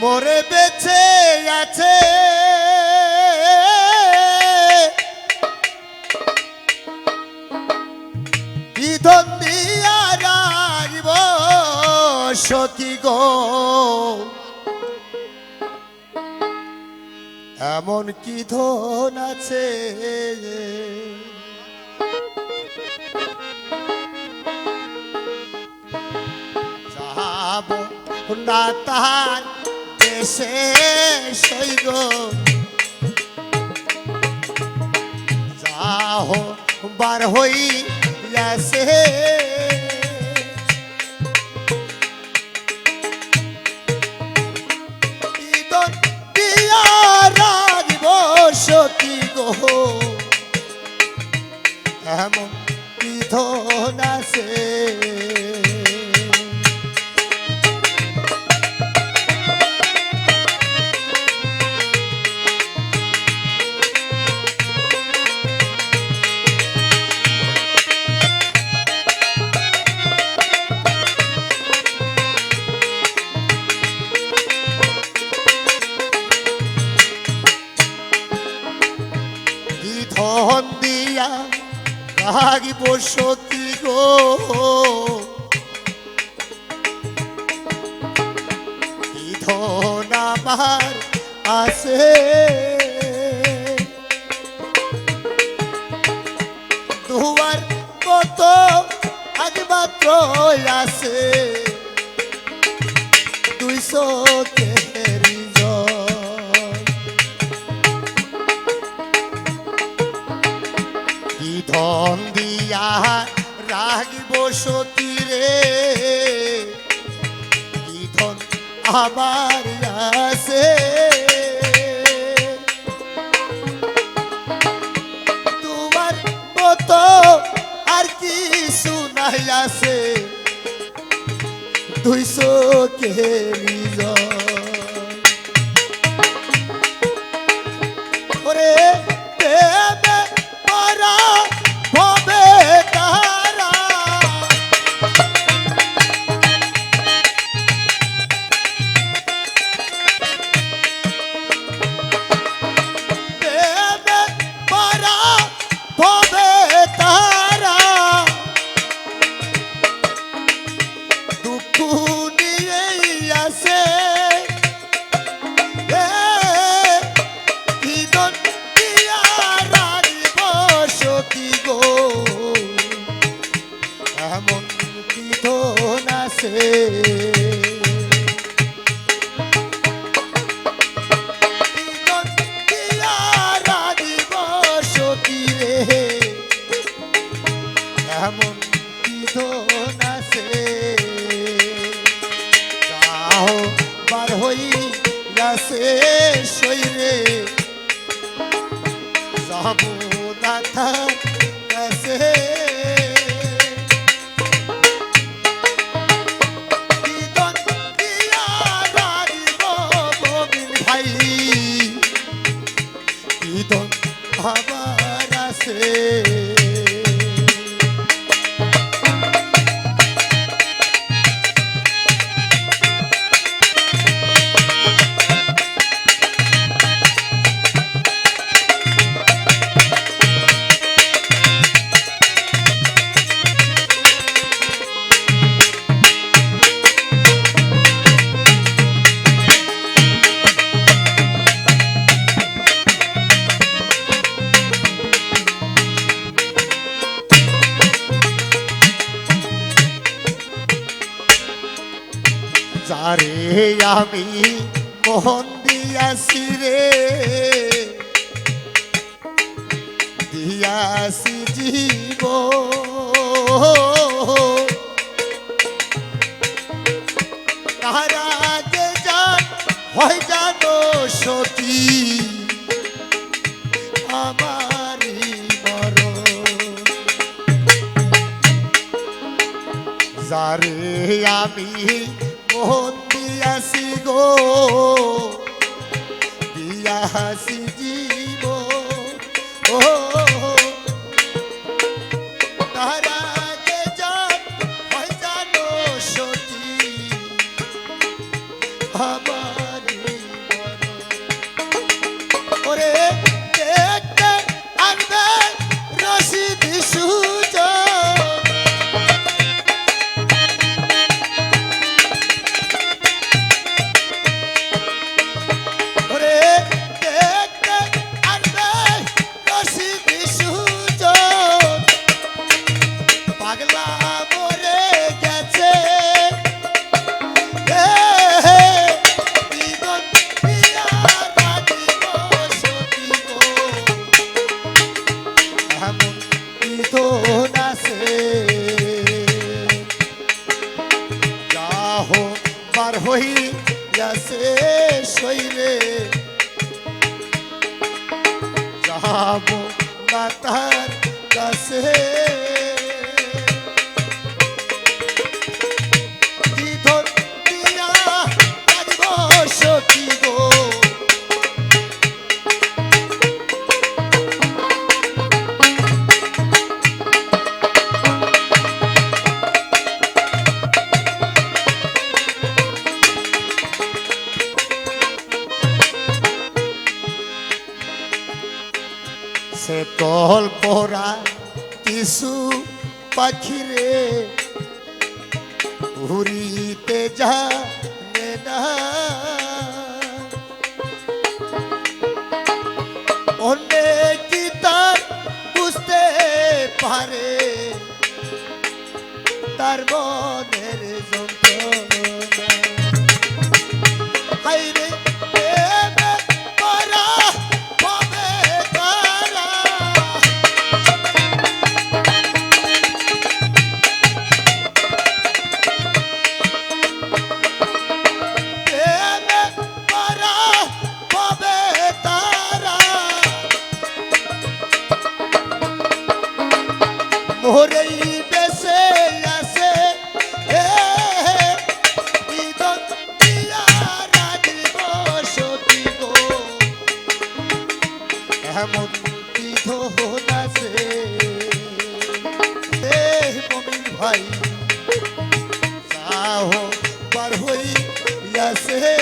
মরে বেঁচে আছে। বিধন দিয়া রাখব সতী গো। এমন কি ধন আছে? যাব না তার সেই গো। যাহ বার হই গেছে ইদন দিয়া রাগব সতী গো। এমন বিধন আছে। সতী গো বিধন আমার আছে দুয়ার কত আজ মাত্র আছে দুইশো তেরি কি ধন দিয়া রাগিব সতী রে। ধন আবার আছে। তোমার মতো আর কি শুনাই আছে। দুইশো কেলি ওরে আছে yeah. যারে আমি মোহন দিয়াছি রে দিয়াছি জীব সতী আমি মোহন দিয়াছি গো দিয়াছি জীব ও যাব না তার কাছে সে কল পরা কিছু পাখিরে। উড়িতে জানে না। অনেক কি তার বুঝতে পারে? তার মনের যন্ত্রণা। মোরেই বেসে গো। এমন কি ধন আছে ভাই চাও পার হইয়াছে।